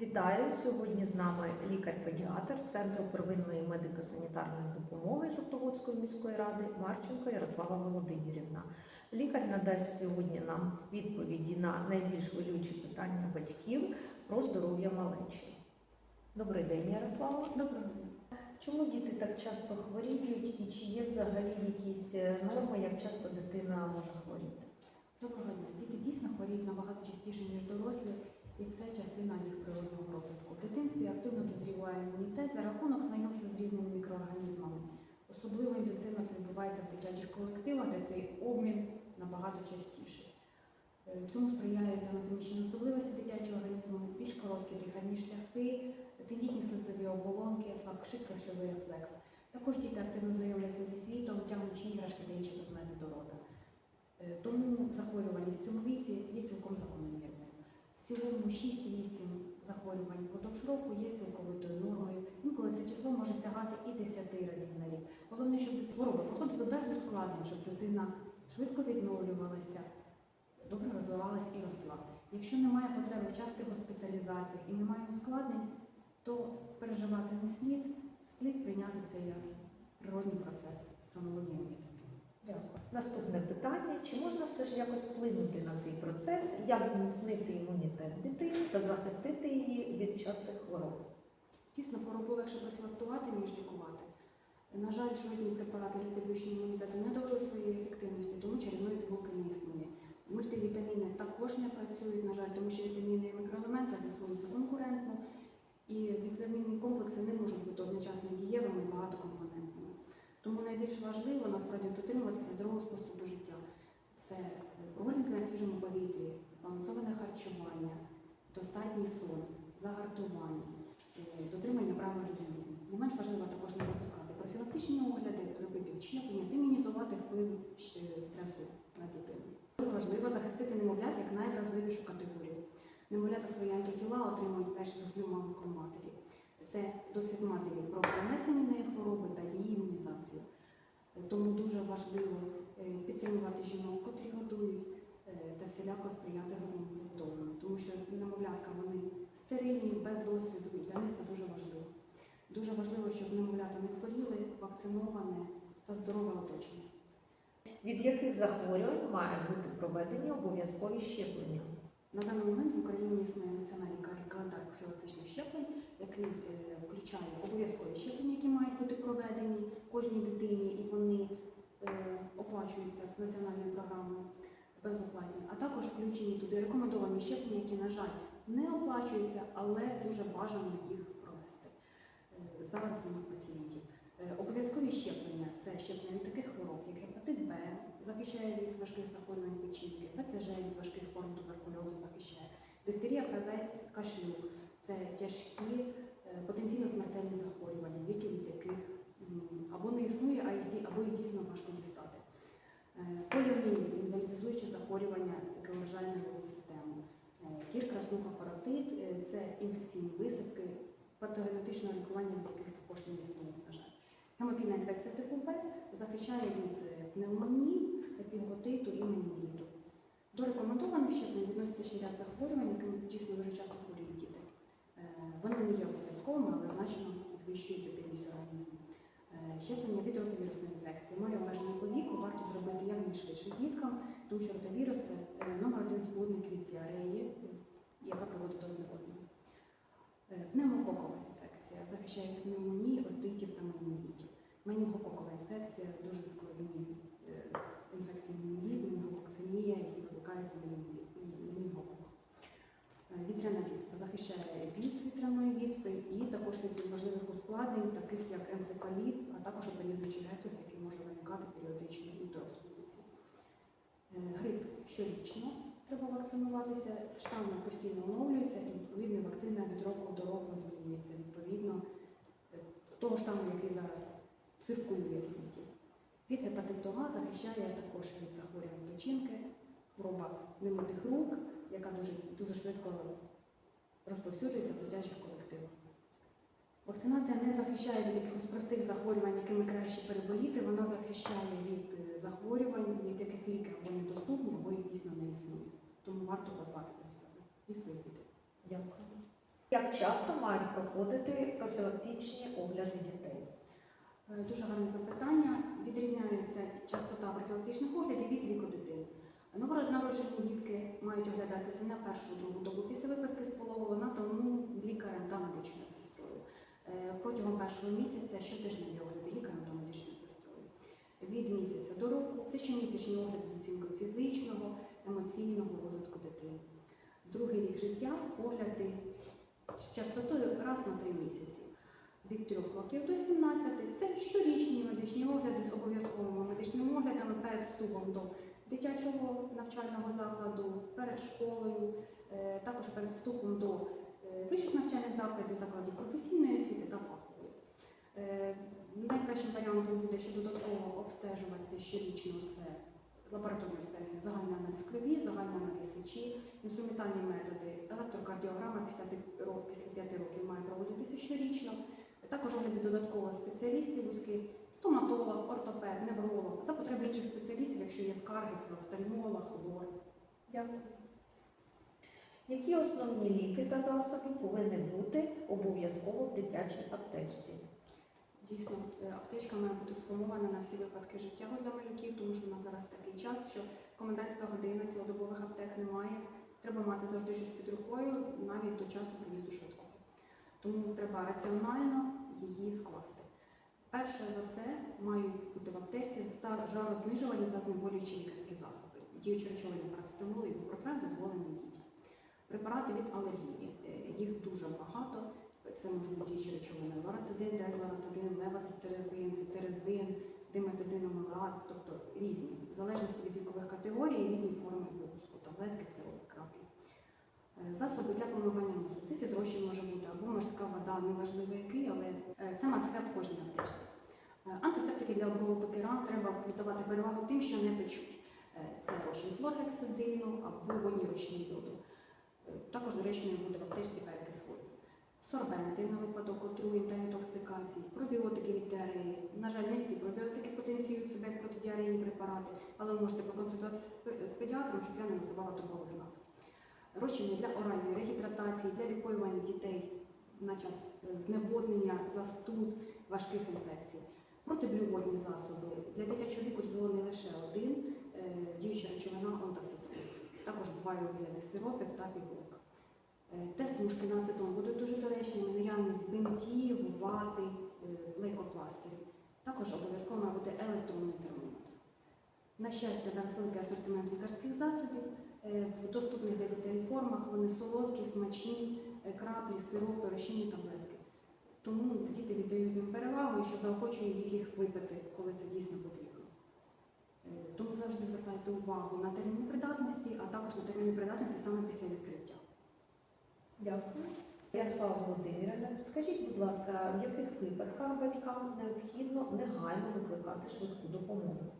Вітаю! Сьогодні з нами лікар-педіатр Центру первинної медико-санітарної допомоги Жовтоводської міської ради Марченко Ярослава Володимирівна. Лікар надасть сьогодні нам відповіді на найбільш хвилюючі питання батьків про здоров'я малечі. Добрий день, Ярослава. Доброго дня. Чому діти так часто хворіють і чи є взагалі якісь е, норми, як часто дитина може хворіти? Доброго дня. Діти дійсно хворіють набагато частіше, ніж дорослі, і це частина їх природного розвитку. В дитинстві активно дозріває імунітет за рахунок знайомства з різними мікроорганізмами. Особливо інтенсивно це відбувається в дитячих колективах, де цей обмін набагато частіший. Е, Цьому сприяють анатомічні особливості дитячого організму, більш короткі дихальні шляхи, тендітні слизові оболонки, слабкий кашльовий рефлекс. Також діти активно знайомляться зі світом, тягнучи іграшки та інші предмети до рота. Е, Тому захворюваність в цьому віці є цілком закономірною. Цілому 6-8 захворювань впродовж року є цілковитою нормою. Інколи це число може сягати і 10 разів на рік. Головне, щоб хвороба проходила без ускладнень, щоб дитина швидко відновлювалася, добре розвивалась і росла. Якщо немає потреби в частих госпіталізаціях і немає ускладнень, то переживати не слід, слід прийняти це як природній процес встановлення імунітету. Дякую. Наступне питання: чи можна все ж якось вплинути на цей процес, як зміцнити імунітет дитини та захистити її від частих хвороб? Дійсно, хворобу легше профілактувати, ніж лікувати. На жаль, жодні препарати для підвищення імунітету не довели своєї ефективності, тому чарівної пігулки не існує. Мультивітаміни також не працюють, на жаль, тому що вітаміни і мікроелементи засвоюються конкурентно, і вітамінні комплекси не можуть бути одночасно дієвими і багатокомпонентними. Тому найбільш важливо насправді дотримуватися здорового способу життя. Це прогулянки на свіжому повітрі, збалансоване харчування, достатній сон, загартування, е, дотримання правил гігієни. Не менш важливо також не пропускати профілактичні огляди, робити відщеплення та мінімізувати вплив стресу на дитину. Дуже важливо захистити немовлят як найвразливішу категорію. Немовлята свої антитіла отримують перші з матері. Це досвід матері про перенесення неї хвороби та її імунізацію. Е, Тому дуже важливо е, підтримувати жінок, котрі годують, е, та всіляко сприяти грудному виготовленню, тому що немовлятка вони стерильні, без досвіду, і для них це дуже важливо. Дуже важливо, щоб немовлята не хворіли, вакциноване та здорове оточення. Від яких захворювань має бути проведені обов'язкові щеплення? На даний момент в Україні існує національний кал- календар профілактичних щеплень, який включає обов'язкові щеплення, які мають бути проведені кожній дитині, і вони е, оплачуються національною програмою безоплатні. А також включені туди рекомендовані щеплення, які, на жаль, не оплачуються, але дуже бажано їх провести е, за рахунок пацієнтів. Е, Обов'язкові щеплення це щеплення таких хвороб, як гепатит Б, захищає від важких захворювань печінки, ПЦЖ від важких форм туберкульозу захищає, дифтерія, правець, кашлюк це тяжкі потенційно смертельні захворювання, ліки від яких або не існує, або їх дійсно важко дістати. Е, Поліомієліт – інвалідизуючі захворювання, яке вражає нервову систему. Е, Кір, краснуха, паротит – це інфекційні висипки, патогенетичного лікування, яких також не існує, на жаль. Гемофільна інфекція типу Б захищає від е, пневмонії, епіготиту і менінгіту. До рекомендованих щеплень відноситься ще ряд захворювань, якими дійсно дуже часто хворіють діти. Е, Вони не є обов'язковими, але значно підвищують опірність організму. Е, Щеплення від ротовірусної інфекції має по віку, варто зробити якнайшвидше діткам, тому що ротовірус це е, номер один збудник від діареї, яка приводить до зневоднення. Е, Пневмококова інфекція захищає від пневмонії, отитів та менінгітів. Менінгококова інфекція дуже складні інфекції менінгіт, менінгококцинія, які викликаються менінгококом. Вітряна віспа захищає від від важливих ускладнень, таких як енцефаліт, а також організуючий гепатит, який може виникати періодично у дорослому віці. Е, Грип щорічно треба вакцинуватися, штами постійно оновлюються і відповідно вакцина від року до року змінюється відповідно е, того штаму, який зараз циркулює в світі. Від гепатиту А захищає також від захворювань печінки, хвороба немитих рук, яка дуже, дуже швидко розповсюджується в дитячих колективах. Вакцинація не захищає від якихось простих захворювань, якими краще переболіти, вона захищає від е, захворювань, від яких ліки або недоступні, або їх дійсно не існує. Тому варто подбати про себе і своїх дітей. Дякую. Як часто мають проходити профілактичні огляди дітей? Е, Дуже гарне запитання. Відрізняється частота профілактичних оглядів від віку дитини. Новонароджені дітки мають оглядатися на першу другу добу після виписки з пологового на дому лікарем та медичною Протягом першого місяця щотижневі огляди лікарем та медичною сестрою. Від місяця до року це щомісячні огляди з оцінкою фізичного, емоційного розвитку дитини. Другий рік життя огляди з частотою раз на три місяці. Від 3 років до 17 це щорічні медичні огляди з обов'язковими медичними оглядами перед вступом до дитячого навчального закладу, перед школою, е, також перед вступом до е, вищих навчальних закладів, закладів професійної освіти та фахової. Е, Найкращим варіантом буде ще додатково обстежуватися щорічно це лабораторне обстеження, загальний аналіз крові, загальний аналіз сечі, інструментальні методи, електрокардіограма після 5 років має проводитися щорічно. Також огляди додатково спеціалістів вузьких, стоматолог, ортопед, невролог, за потреби інших спеціалістів, якщо є скарги, це офтальмолог, лор. Дякую. Які основні ліки та засоби повинні бути обов'язково в дитячій аптечці? Дійсно, е, аптечка має бути сформована на всі випадки життя для малюків, тому що в нас зараз такий час, що комендантська година цілодобових аптек немає. Треба мати завжди щось під рукою, навіть до часу приїзду швидкого. Тому треба раціонально її скласти. Перше за все мають бути в аптеці за- жарознижувальні та знеболюючі лікарські засоби. Діючі речовини парацетамол і бупрофен дозволені дітям. Препарати від алергії. Е, Їх дуже багато. Це можуть бути діючі речовини лоратидин, дезлоратидин, левацетерезин, цетерезин, диметидиномалат, тобто різні, в залежності від вікових категорій, різні форми випуску, таблетки, сиропи, краплі. Е, Засоби для промивання носу. Це фізрозчин може бути або морська вода, неважливо який, але е, це мастхев в кожній аптечці. Антисептики для обробки ран треба віддавати перевагу тим, що не печуть. Це розчин хлоргексидину або водні розчини йоду. Також доречною буде в аптечці перекис воду. Сорбенти на випадок отруєнь та інтоксикацій, пробіотики від діареї. На жаль, не всі пробіотики потенціюють себе як протидіарейні препарати, але ви можете проконсультуватися з педіатром, щоб я не називала торгових назв. Розчини для оральної регідратації, для відпоювання дітей на час е, зневоднення, застуд, важких інфекцій. Протиблюводні засоби. Для дитячого віку дозволений лише один е, діюча речовина онтаситрон. Також буває у вигляді сиропів та пігулок. Е, Тест мушки на ацетон будуть дуже доречними, наявність бинтів, вати, е, лейкопластирів. Також обов'язково має бути електронний термометр. На щастя, зараз великий асортимент лікарських засобів е, в доступних для дітей формах. Вони солодкі, смачні, краплі, сиропи, розчинні таблетки. Тому діти віддають їм перевагу що заохочує їх випити, коли це дійсно потрібно. Завжди звертайте увагу на терміни придатності, а також на терміни придатності саме після відкриття. Дякую. Ярослава Володимирівна, скажіть, будь ласка, в яких випадках батькам необхідно негайно викликати швидку допомогу?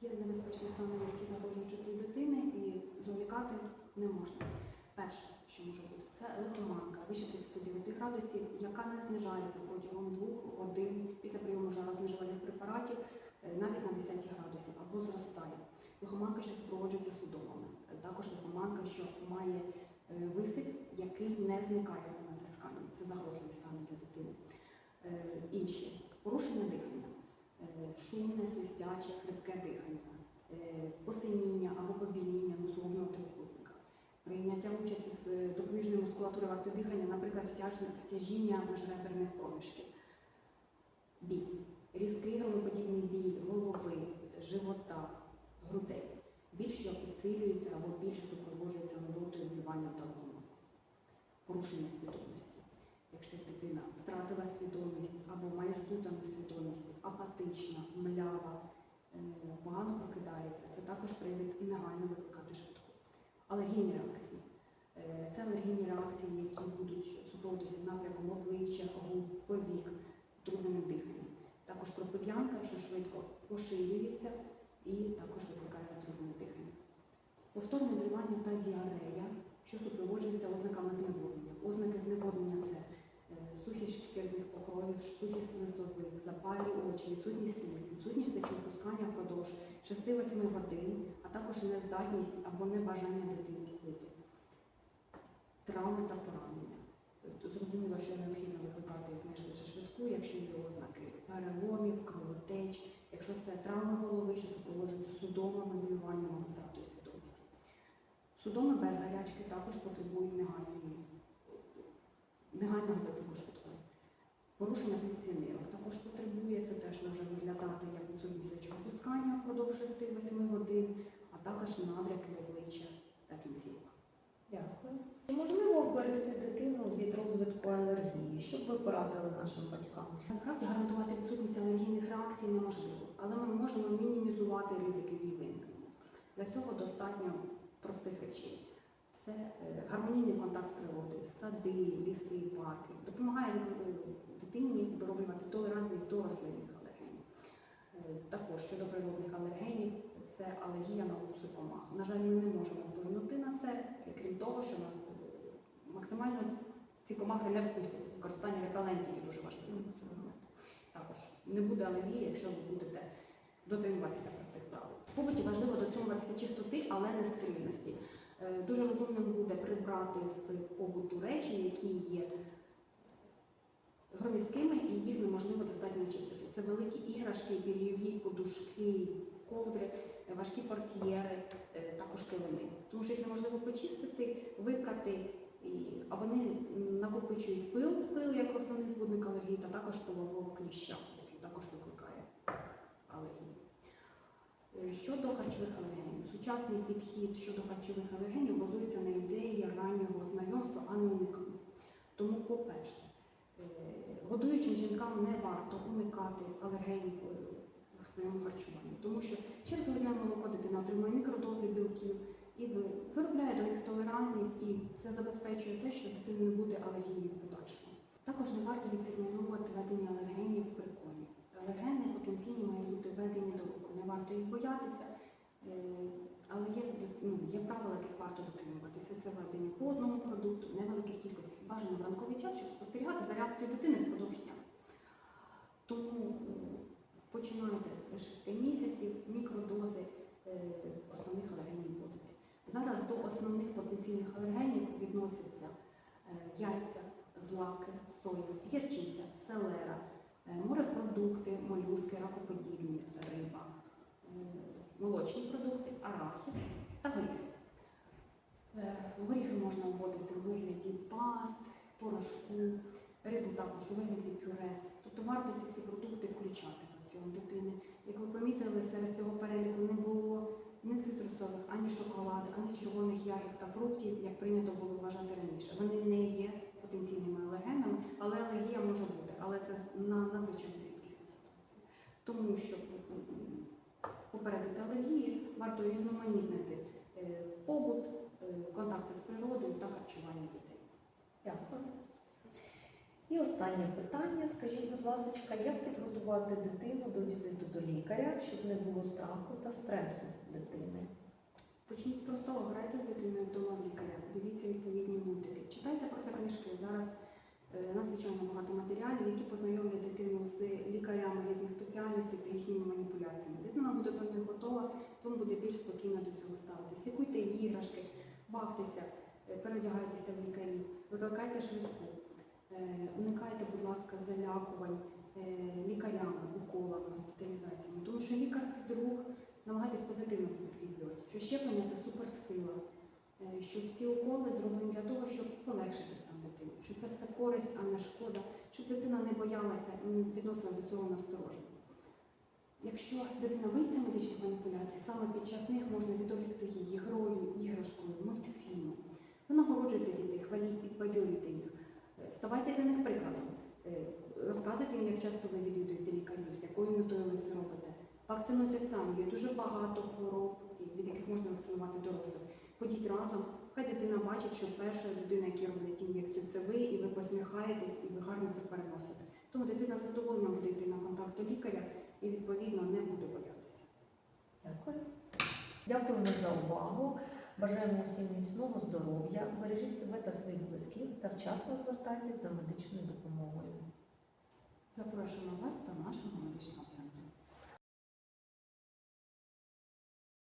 Є небезпечні стани, які загрожують життю дитини, і зволікати не можна. Перше, що може бути, це лихоманка вище 39 градусів, яка не знижається протягом двох годин після прийому жарознижувальних препаратів е, навіть на 10 градусів або зростає. Лихоманка, що супроводжується судомами. Також лихоманка, що має е, висип, який не зникає при натисканні. Це загрозливий стан для дитини. Е, Інші порушення дихання е, шумне, свистяче, хрипке дихання, посиніння або побіління носового трикутника, прийняття участі з допоміжної мускулатури в акті дихання, наприклад, стяж- стяжіння міжреберних проміжків, біль, різкий громоподібний біль голови, живота, грудей, біль, що підсилюється або біль, що супроводжується нудотою, блюванням та ломом, порушення свідомості. Якщо дитина втратила свідомість або має сплутану свідомість, апатична, млява, е, погано прокидається, це також привід негайно викликати швидку. Алергійні реакції. Е, Це алергійні реакції, які будуть супроводитися напряком обличчя, губ, повік, трудними диханням. Також кропив'янка, що швидко поширюється і також викликає затримане дихання. Повторне блювання та діарея, що супроводжується ознаками зневоднення. Ознаки зневоднення це е, сухість шкірних покровів, сухість низових, запалі очі, відсутність сліз, відсутність сечопускання впродовж 6-8 годин, а також нездатність або небажання дитини пити. Травми та поранення. Зрозуміло, що необхідно викликати як найшвидше швидку, якщо є ознаки переломів, кровотеч це травми голови, що супроводжуються судомами, моделюванням або втратою свідомості. Судоми без гарячки також потребують негайної, негайного виклику швидкої. Порушення функціонерок також потребує, це теж може виглядати як відсутність опускання впродовж 6-8 годин, а також набряки обличчя та кінцівок. Дякую. Чи можливо вберегти дитину від розвитку алергії? Що б ви порадили нашим батькам? Насправді гарантувати відсутність алергійних реакцій неможливо, але ми можемо мінімізувати ризики її виникнення. Для цього достатньо простих речей. Це е, гармонійний контакт з природою, сади, ліси, парки. Допомагає е, дитині вироблювати толерантність до рослинних алергенів. Е, Також щодо природних алергенів, це алергія на укуси комах. На жаль, ми не можемо вплинути на це, крім того, що нас максимально ці комахи не вкусять. Використання репелентів є дуже важливим в цьому моменті. Також не буде алергії, якщо ви будете дотримуватися простих правил. Побуті важливо дотримуватися чистоти, але не стерильності. Е, Дуже розумним буде прибрати з побуту речі, які є громісткими і їх неможливо достатньо очистити. Це великі іграшки, пір'єві, подушки, ковдри, важкі портьєри, е, також килими. Тому що їх неможливо почистити, випрати, а вони накопичують пил, пил як основний збудник алергії, та також пилового кліща, також викликає алергію. Е, Щодо харчових алергенів, сучасний підхід щодо харчових алергенів базується на ідеї раннього знайомства, а не уникання. Тому, по-перше, е, годуючим жінкам не варто уникати алергенів е, в своєму харчуванні, тому що через грудне молоко дитина отримує мікродози білків і виробляє до них толерантність, і це забезпечує те, що дитини не буде алергії в подальшому. Також не варто відтерміновувати введення алергенів приколі. Алергени потенційні мають бути введені до руку. Не варто їх боятися, е, але є, ну, є правила, яких варто дотримуватися. Це введення по одному продукту, невеликих кількостях, бажано в ранковий час, щоб спостерігати за реакцією дитини впродовж дня. Тому е, починайте з 6 місяців, мікродози е, основних алергенів вводити. Зараз до основних потенційних алергенів відносяться яйця, злаки, соя, гірчиця, селера, е, морепродукти, молюски, ракоподібні, риба, е, молочні продукти, арахіс та горіхи. Е, Горіхи можна вводити у вигляді паст, порошку, рибу також у вигляді пюре. Тобто варто ці всі продукти включати в раціон дитини. Як ви помітили, серед цього переліку не було ні цитрусових, ані шоколаду, ані червоних ягід та фруктів, як прийнято було вважати раніше. Вони не є потенційними алергенами, але алергія може бути. Але це на надзвичайно. Тому що попередити алергії варто різноманітнити е, побут, е, контакти з природою та харчування дітей. Дякую. І останнє питання. Скажіть, будь ласка, як підготувати дитину до візиту до лікаря, щоб не було страху та стресу дитини? Почніть з простого, грайте з дитиною вдома в лікаря, дивіться відповідні мультики, читайте про це книжки. Зараз надзвичайно багато матеріалів, які познайомлять дитину з лікарями різних спеціальностей та їхніми маніпуляціями. Дитина буде до них готова, тому буде більш спокійно до цього ставитись. Лікуйте іграшки, бавтеся, е, переодягайтеся в лікарів, викликайте швидку. Е, Уникайте, будь ласка, залякувань е, лікарями, уколами, госпіталізаціями, тому що лікар це друг. Намагайтесь позитивно це підкріплювати, що щеплення це суперсила, що всі уколи зроблені для того, щоб полегшити стан дитини, що це все користь, а не шкода, щоб дитина не боялася і не відносила до цього насторожено. Якщо дитина боїться медичних маніпуляцій, саме під час них можна відволікти її грою, іграшкою, мультфільмом. Ви нагороджуйте дітей, хваліть, підбадьорюйте їх, Е, ставайте для них прикладом, Е, розказуйте їм, як часто ви відвідуєте лікарів, з якою метою ви це робите. Вакцинуйте самі, є дуже багато хвороб, від яких можна вакцинувати дорослих. Ходіть разом, хай дитина бачить, що перша людина, яка робить ін'єкцію, це ви, і ви посміхаєтесь, і ви гарно це переносите. Тому дитина задоволена буде йти на контакт до лікаря і відповідно не буде боятися. Дякую. Дякуємо за увагу. Бажаємо усім міцного здоров'я. Бережіть себе та своїх близьких та вчасно звертайтесь за медичною допомогою. Запрошуємо вас до нашого медичного центру.